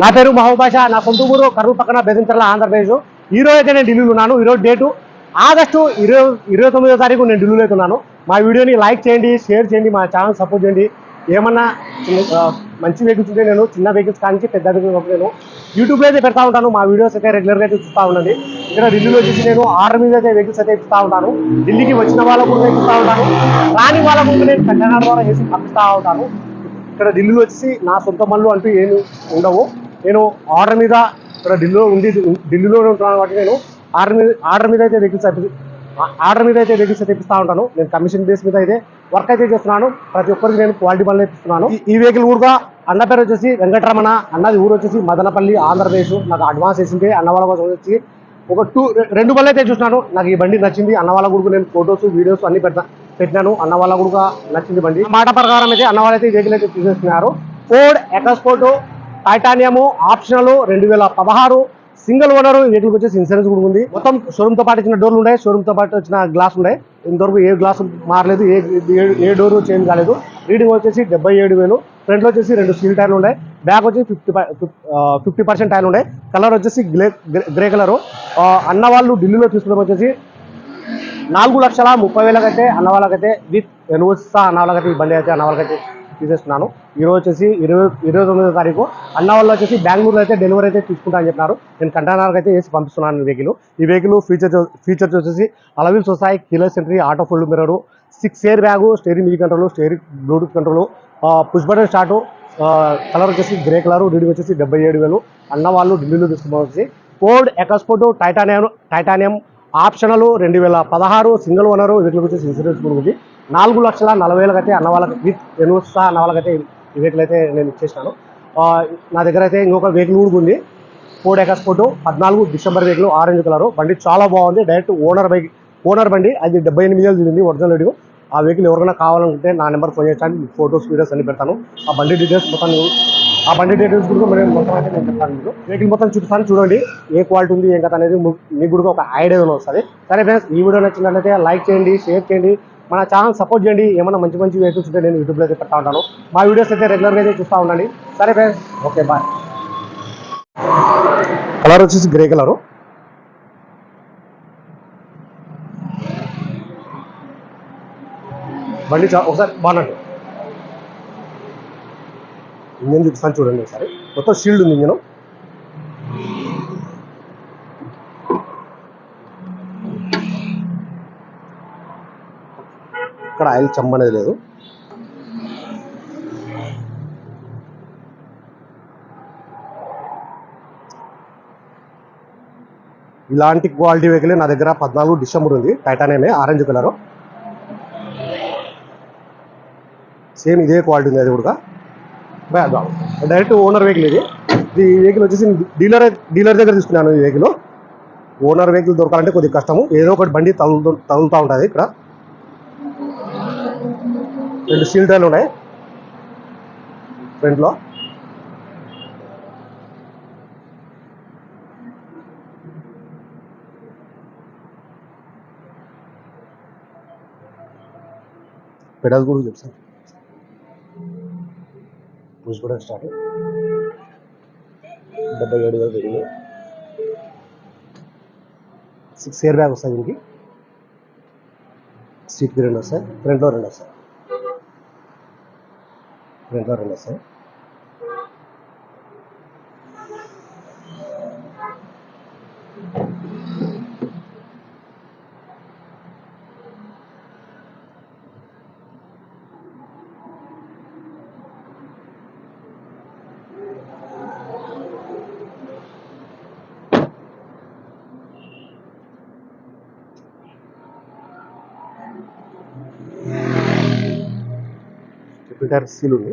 నా పేరు మహోబాష నా సొంత ఊరు కర్నూలు పక్కన బెదించర్ల ఆంధ్రప్రదేశ్. ఈ రోజు అయితే నేను ఢిల్లీలో ఉన్నాను. ఈరోజు డేటు ఆగస్టు ఇరవై ఇరవై తొమ్మిదో తారీఖు నేను ఢిల్లీలో ఉన్నాను. మా వీడియోని లైక్ చేయండి షేర్ చేయండి మా ఛానల్ సపోర్ట్ చేయండి. ఏమన్నా మంచి వెహికల్స్ ఉంటే నేను చిన్న వెహికల్స్ కానీ పెద్ద వెహికల్స్ నేను యూట్యూబ్లో అయితే పెడతా ఉంటాను. మా వీడియోస్ అయితే రెగ్యులర్గా అయితే చూస్తూ ఉండండి. ఇక్కడ ఢిల్లీలో వచ్చేసి నేను ఆర్డర్ మీద అయితే వెహికల్స్ అయితే ఇస్తూ ఉంటాను. ఢిల్లీకి వచ్చిన వాళ్ళకు కూడా ఇస్తూ ఉంటాను. రాని వాళ్ళకు ముందు నేను కంటైనర్ ద్వారా వేసి పంపిస్తూ ఉంటాను. ఇక్కడ ఢిల్లీలో వచ్చేసి నా సొంత మళ్ళు అంటూ ఏమి ఉండవు. నేను ఆర్డర్ మీద ఇక్కడ ఢిల్లీలో ఉండి ఢిల్లీలోనే ఉంటున్నాను కాబట్టి నేను ఆర్డర్ మీద ఆర్డర్ మీద అయితే వెహికల్స్ ఆర్డర్ మీద అయితే వెహికల్స్ తెప్పిస్తా ఉంటాను. నేను కమిషన్ బేస్ మీద అయితే వర్క్ అయితే చేస్తున్నాను. ప్రతి ఒక్కరికి నేను క్వాలిటీ బండ్లు ఇస్తున్నాను ఈ- వెహికల్ ఊరుగా అన్న పేరు వచ్చేసి వెంకటరమణ అన్నది ఊరు వచ్చేసి మదనపల్లి ఆంధ్రప్రదేశ్. నాకు అడ్వాన్స్ వేసింది అన్న వాళ్ళ కోసం వచ్చి ఒక టూ రెండు బండ్లు అయితే చూసినాను. నాకు ఈ బండి నచ్చింది. అన్న వాళ్ళ కూడా నేను ఫొటోస్ వీడియోస్ అన్ని పెడతా పెట్టినాను. అన్న వాళ్ళ కూడా నచ్చింది బండి. మాట ప్రకారం అయితే అన్న వాళ్ళైతే ఈ వెహికల్ అయితే తీసేస్తున్నారు. ఫోర్డ్ ఫోటో టైటానియము ఆప్షనల్ రెండు వేల పదహారు. సింగిల్ ఓనర్ వీటికి వచ్చేసి ఇన్సూరెన్స్ కూడా ఉంది. మొత్తం షోరూమ్తో పాటు ఇచ్చిన డోర్లు ఉన్నాయి. షోరూమ్తో పాటు వచ్చిన గ్లాస్ ఉన్నాయి. ఇంతవరకు ఏ గ్లాస్ మారలేదు ఏ ఏ- డోరు డోర్ చేంజ్ కాలేదు. రీడింగ్ వచ్చేసి డెబ్బై ఏడు వేలు. ఫ్రంట్లో వచ్చేసి రెండు స్టీల్ టైర్లు ఉన్నాయి. బ్యాక్ వచ్చి ఫిఫ్టీ ఫిఫ్టీ పర్సెంట్ టైర్లు ఉన్నాయి. కలర్ వచ్చేసి గ్రే గ్రే కలర్ అన్న వాళ్ళు ఢిల్లీలో తీసుకోవడం వచ్చేసి నాలుగు లక్షల ముప్పై వేలకైతే అన్న వాళ్ళకైతే విత్ ఎన్ఓసా అన్న వాళ్ళకైతే ఈ బండి అయితే అన్న వాళ్ళకైతే తీసేస్తున్నాను. ఈరోజు వచ్చేసి ఇరవై ఇరవై తొమ్మిదో తారీఖు. అన్న వాళ్ళు వచ్చేసి బెంగళూరు అయితే డెలివరీ అయితే తీసుకుంటా అని చెప్పినారు. నేను కంటైనర్ అయితే వేసి పంపిస్తున్నాను వెహికల్. ఈ వెహికల్ ఫీచర్ ఫీచర్స్ వచ్చేసి అలవిల్స్ వస్తాయి killer sentry auto full mirror six air bag steering music control steering bluetooth control push button start colour వచ్చేసి గ్రే కలర్ రీడింగ్ వచ్చేసి డెబ్బై ఏడు వేలు. అన్న వాళ్ళు ఢిల్లీలో తీసుకుని Ford EcoSport titanium titanium optional రెండు వేల పదహారు సింగిల్ ఓనరు వీటికి వచ్చేసి ఇన్సూరెన్స్ ఉంది నాలుగు లక్షల నలభై వేలకు అయితే అన్న వాళ్ళకి విత్ ఎన్ఓసా అన్న వాళ్ళకైతే ఈ వెహికల్ అయితే నేను ఇచ్చేసినాను. నా దగ్గర అయితే ఇంకొక వెహికల్ కూడా ఉంది. ఫోర్డ్ ఫోటో పద్నాలుగు డిసెంబర్ వెహికల్ ఆరెంజ్ కలర్ బండి చాలా బాగుంది. డైరెక్ట్ ఓనర్ బైక్ ఓనర్ బండి అది డెబ్బై ఎనిమిది వేలు తిరిగింది ఒరిజినల్ వీడియో ఆ వెహికల్ ఎవరికైనా కావాలనుకుంటే నా నెంబర్ ఫోన్ చేస్తాను ఫోటోస్ వీడియోస్ అన్ని పెడతాను. ఆ బండి డీటెయిల్స్ మొత్తం ఆ బండి డీటెయిల్స్ కూడా మొత్తం అయితే నేను చెప్తాను మీకు. వెహికల్ మొత్తం చూపిస్తాను చూడండి. ఏ క్వాలిటీ ఉంది ఏం కథ అనేది మీకు కూడా ఒక ఐడియా వస్తుంది సరే ఫ్రెండ్స్ ఈ వీడియో నచ్చినట్లయితే లైక్ చేయండి షేర్ చేయండి. మన ఛానల్ సపోర్ట్ చేయండి. ఏమైనా మంచి మంచి వెహికల్స్ ఉంటే నేను యూట్యూబ్లో అయితే పెడతా ఉంటాను. మా వీడియోస్ అయితే రెగ్యులర్గా అయితే చూస్తూ ఉండండి. సరే ఫ్రెండ్స్ ఓకే బాయ్ కలర్ వచ్చేసి గ్రే కలరు బండి చా ఒకసారి బాగున్నాడు ఇంజన్ చూపిస్తాను చూడండి ఒకసారి. మొత్తం షీల్డ్ ఉంది ఇంజను. ఇక్కడ ఆయిల్ చమ్మ లేదు. ఇలాంటి క్వాలిటీ వెహికల్ నా దగ్గర పద్నాలుగు డిసెంబర్ ఉంది. టైటానియమే ఆరెంజ్ కలర్. సేమ్ ఇదే క్వాలిటీ ఉంది అది కూడా. డైరెక్ట్ ఓనర్ వెహికల్ ఇది. ఈ వెహికల్ వచ్చేసి డీలర్ డీలర్ దగ్గర తీసుకున్నాను ఈ వెహికల్. ఓనర్ వెహికల్ దొరకాలంటే కొద్దిగా కష్టము. ఏదో ఒకటి బండి తగులుతూ తగులుతూ ఉంటుంది ఇక్కడ. రెండు సీల్ టైర్లు ఉన్నాయి. ఫ్రంట్లో. పెడల్స్ కూడా చెప్తాను పుష్ కూడా స్టార్ట్ డెబ్బై ఏడు వేలు పెరిగింది సిక్స్ ఇయర్ బ్యాగ్ వస్తాయి దీనికి. సీట్కి రెండు వస్తాయి ఫ్రంట్లో రెండు వస్తాయి ఫ్రంట్లో రెండు వస్తాయి বিল্ডার সেলুনে